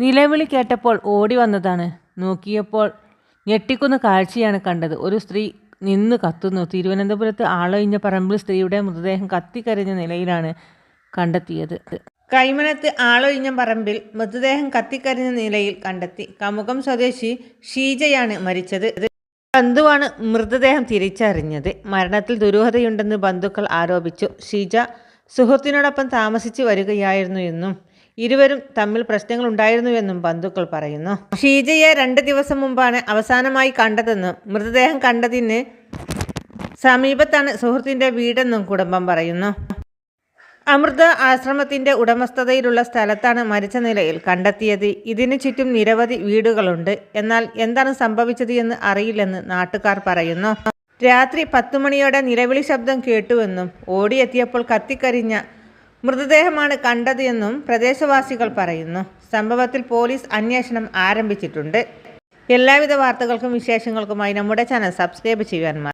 നിലവിളി കേട്ടപ്പോൾ ഓടി വന്നതാണ്. നോക്കിയപ്പോൾ ഞെട്ടിക്കുന്ന കാഴ്ചയാണ് കണ്ടത്. ഒരു സ്ത്രീ നിന്ന് കത്തുന്നു. തിരുവനന്തപുരത്ത് ആളൊഴിഞ്ഞ പറമ്പിൽ സ്ത്രീയുടെ മൃതദേഹം കത്തിക്കരഞ്ഞ നിലയിലാണ് കണ്ടെത്തിയത്. കൈമനത്ത് ആളൊഴിഞ്ഞ പറമ്പിൽ മൃതദേഹം കത്തിക്കരിഞ്ഞ നിലയിൽ കണ്ടെത്തി. കമുകം സ്വദേശി ഷീജയാണ് മരിച്ചത്. ബന്ധുവാണ് മൃതദേഹം തിരിച്ചറിഞ്ഞത്. മരണത്തിൽ ദുരൂഹതയുണ്ടെന്ന് ബന്ധുക്കൾ ആരോപിച്ചു. ഷീജ സുഹൃത്തിനോടൊപ്പം താമസിച്ചു വരികയായിരുന്നു എന്നും ഇരുവരും തമ്മിൽ പ്രശ്നങ്ങൾ ഉണ്ടായിരുന്നുവെന്നും ബന്ധുക്കൾ പറയുന്നു. ഷീജയെ രണ്ട് ദിവസം മുമ്പാണ് അവസാനമായി കണ്ടതെന്നും മൃതദേഹം കണ്ടതിന് സമീപത്താണ് സുഹൃത്തിന്റെ വീടെന്നും കുടുംബം പറയുന്നു. അമൃത ആശ്രമത്തിന്റെ ഉടമസ്ഥതയിലുള്ള സ്ഥലത്താണ് മരിച്ച നിലയിൽ കണ്ടെത്തിയത്. ഇതിനു ചുറ്റും നിരവധി വീടുകളുണ്ട്. എന്നാൽ എന്താണ് സംഭവിച്ചത് എന്ന് അറിയില്ലെന്ന് നാട്ടുകാർ പറയുന്നു. രാത്രി പത്തു മണിയോടെ നിലവിളി ശബ്ദം കേട്ടുവെന്നും ഓടിയെത്തിയപ്പോൾ കത്തിക്കരിഞ്ഞ മൃതദേഹമാണ് കണ്ടത് എന്നും പ്രദേശവാസികൾ പറയുന്നു. സംഭവത്തിൽ പോലീസ് അന്വേഷണം ആരംഭിച്ചിട്ടുണ്ട്. എല്ലാവിധ വാർത്തകൾക്കും വിശേഷങ്ങൾക്കുമായി നമ്മുടെ ചാനൽ സബ്സ്ക്രൈബ് ചെയ്യുവാൻ മറ-